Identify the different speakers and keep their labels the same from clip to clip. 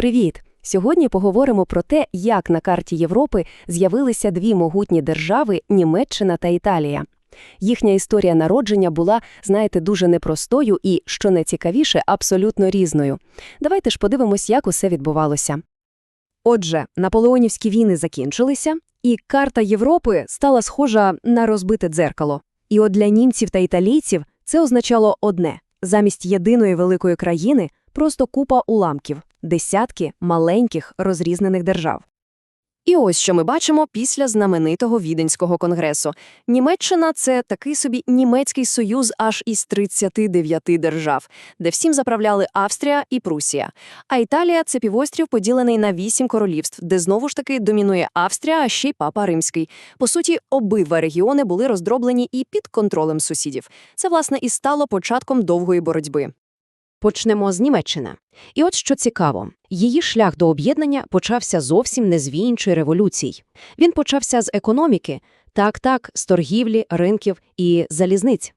Speaker 1: Привіт! Сьогодні поговоримо про те, як на карті Європи з'явилися дві могутні держави Німеччина та Італія. Їхня історія народження була, знаєте, дуже непростою і, що найцікавіше, абсолютно різною. Давайте ж подивимось, як усе відбувалося. Отже, наполеонівські війни закінчилися, і карта Європи стала схожа на розбите дзеркало. І от для німців та італійців це означало одне – замість єдиної великої країни просто купа уламків, десятки маленьких розрізнених держав. І ось що ми бачимо після знаменитого Віденського конгресу. Німеччина – це такий собі німецький союз аж із 39 держав, де всім заправляли Австрія і Прусія. А Італія – це півострів, поділений на вісім королівств, де знову ж таки домінує Австрія, а ще й Папа Римський. По суті, обидва регіони були роздроблені і під контролем сусідів. Це, власне, і стало початком довгої боротьби. Почнемо з Німеччини. І от що цікаво, її шлях до об'єднання почався зовсім не з війнчої революцій. Він почався з економіки, так-так, з торгівлі, ринків і залізниць.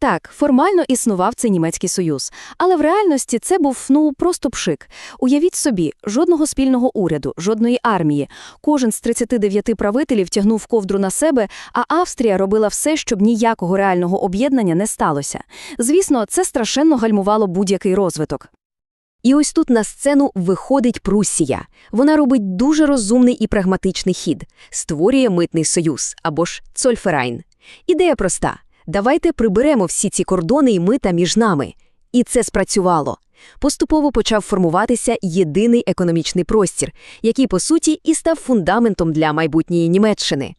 Speaker 1: Так, формально існував цей німецький союз, але в реальності це був, ну, просто пшик. Уявіть собі, жодного спільного уряду, жодної армії. Кожен з 39 правителів тягнув ковдру на себе, а Австрія робила все, щоб ніякого реального об'єднання не сталося. Звісно, це страшенно гальмувало будь-який розвиток. І ось тут на сцену виходить Пруссія. Вона робить дуже розумний і прагматичний хід, створює митний союз або ж Цольферайн. Ідея проста. Давайте приберемо всі ці кордони і мита між нами. І це спрацювало. Поступово почав формуватися єдиний економічний простір, який, по суті, і став фундаментом для майбутньої Німеччини.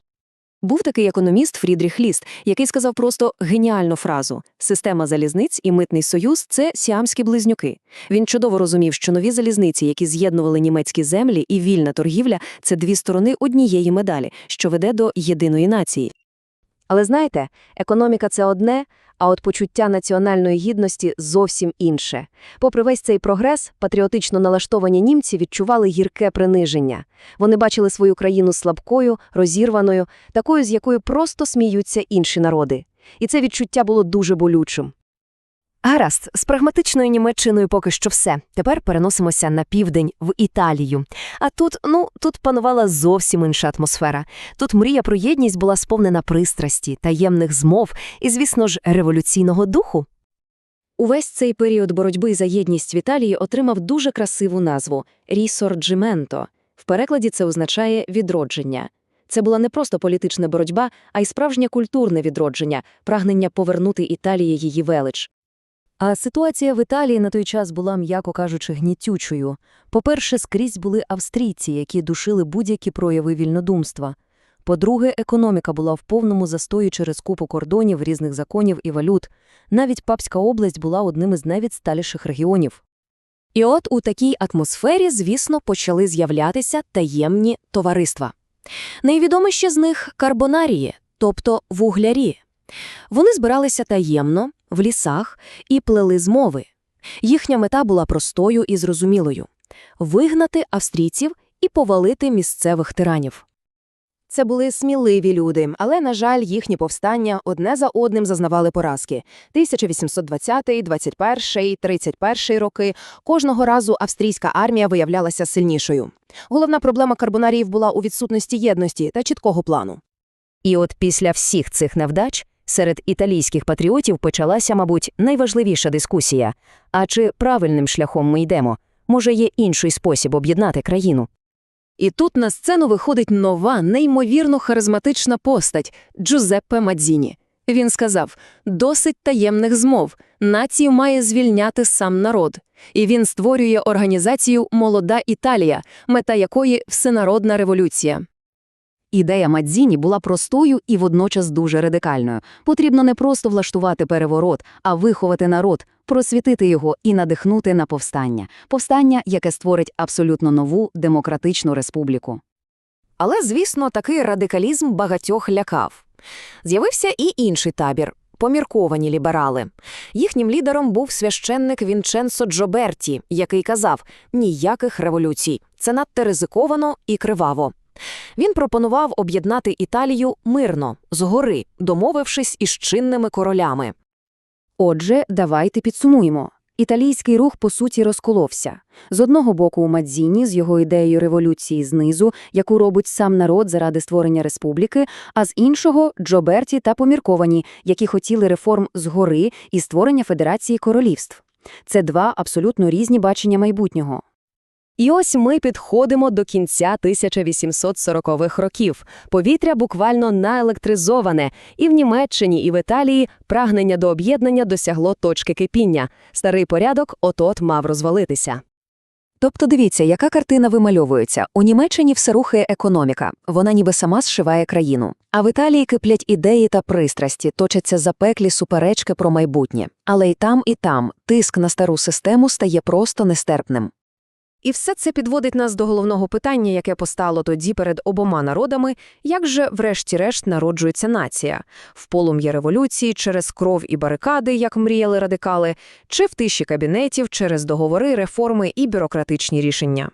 Speaker 1: Був такий економіст Фрідріх Ліст, який сказав просто геніальну фразу «Система залізниць і митний союз – це сіамські близнюки». Він чудово розумів, що нові залізниці, які з'єднували німецькі землі і вільна торгівля – це дві сторони однієї медалі, що веде до єдиної нації. Але знаєте, економіка – це одне, а от почуття національної гідності – зовсім інше. Попри весь цей прогрес, патріотично налаштовані німці відчували гірке приниження. Вони бачили свою країну слабкою, розірваною, такою, з якою просто сміються інші народи. І це відчуття було дуже болючим. Гаразд, з прагматичною Німеччиною поки що все. Тепер переносимося на південь, в Італію. А тут, ну, тут панувала зовсім інша атмосфера. Тут мрія про єдність була сповнена пристрасті, таємних змов і, звісно ж, революційного духу. Увесь цей період боротьби за єдність в Італії отримав дуже красиву назву «рісорджименто». В перекладі це означає «відродження». Це була не просто політична боротьба, а й справжнє культурне відродження, прагнення повернути Італії її велич. А ситуація в Італії на той час була, м'яко кажучи, гнітючою. По-перше, скрізь були австрійці, які душили будь-які прояви вільнодумства. По-друге, економіка була в повному застої через купу кордонів, різних законів і валют. Навіть Папська область була одним із найвідсталіших регіонів. І от у такій атмосфері, звісно, почали з'являтися таємні товариства. Найвідоміші з них – карбонарії, тобто вуглярі. Вони збиралися таємно, в лісах і плели змови. Їхня мета була простою і зрозумілою – вигнати австрійців і повалити місцевих тиранів. Це були сміливі люди, але, на жаль, їхні повстання одне за одним зазнавали поразки. 1820, 21, 31 роки кожного разу австрійська армія виявлялася сильнішою. Головна проблема карбонаріїв була у відсутності єдності та чіткого плану. І от після всіх цих невдач Серед італійських патріотів почалася, мабуть, найважливіша дискусія. А чи правильним шляхом ми йдемо? Може, є інший спосіб об'єднати країну? І тут на сцену виходить нова, неймовірно харизматична постать Джузеппе Мадзіні. Він сказав: досить таємних змов, націю має звільняти сам народ. І він створює організацію Молода Італія, мета якої всенародна революція. Ідея Мадзіні була простою і водночас дуже радикальною. Потрібно не просто влаштувати переворот, а виховати народ, просвітити його і надихнути на повстання. Повстання, яке створить абсолютно нову демократичну республіку. Але, звісно, такий радикалізм багатьох лякав. З'явився і інший табір. Помірковані ліберали. Їхнім лідером був священник Вінченцо Джоберті, який казав: ніяких революцій, це надто ризиковано і криваво. Він пропонував об'єднати Італію мирно, згори, домовившись із чинними королями. Отже, давайте підсумуємо.
Speaker 2: Італійський рух, по суті, розколовся. З одного боку у Мадзіні з його ідеєю революції знизу, яку робить сам народ заради створення республіки, а з іншого – Джоберті та помірковані, які хотіли реформ згори і створення Федерації королівств. Це два абсолютно різні бачення майбутнього.
Speaker 1: І ось ми підходимо до кінця 1840-х років. Повітря буквально наелектризоване. І в Німеччині, і в Італії прагнення до об'єднання досягло точки кипіння. Старий порядок от-от мав розвалитися.
Speaker 2: Тобто дивіться, яка картина вимальовується. У Німеччині все рухає економіка, вона ніби сама зшиває країну. А в Італії киплять ідеї та пристрасті, точаться запеклі суперечки про майбутнє. Але й там, і там тиск на стару систему стає просто нестерпним.
Speaker 1: І все це підводить нас до головного питання, яке постало тоді перед обома народами, як же врешті-решт народжується нація? В полум'я революції через кров і барикади, як мріяли радикали, чи в тиші кабінетів через договори, реформи і бюрократичні рішення?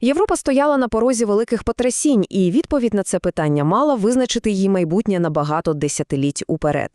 Speaker 1: Європа стояла на порозі великих потрясінь, і відповідь на це питання мала визначити її майбутнє на багато десятиліть уперед.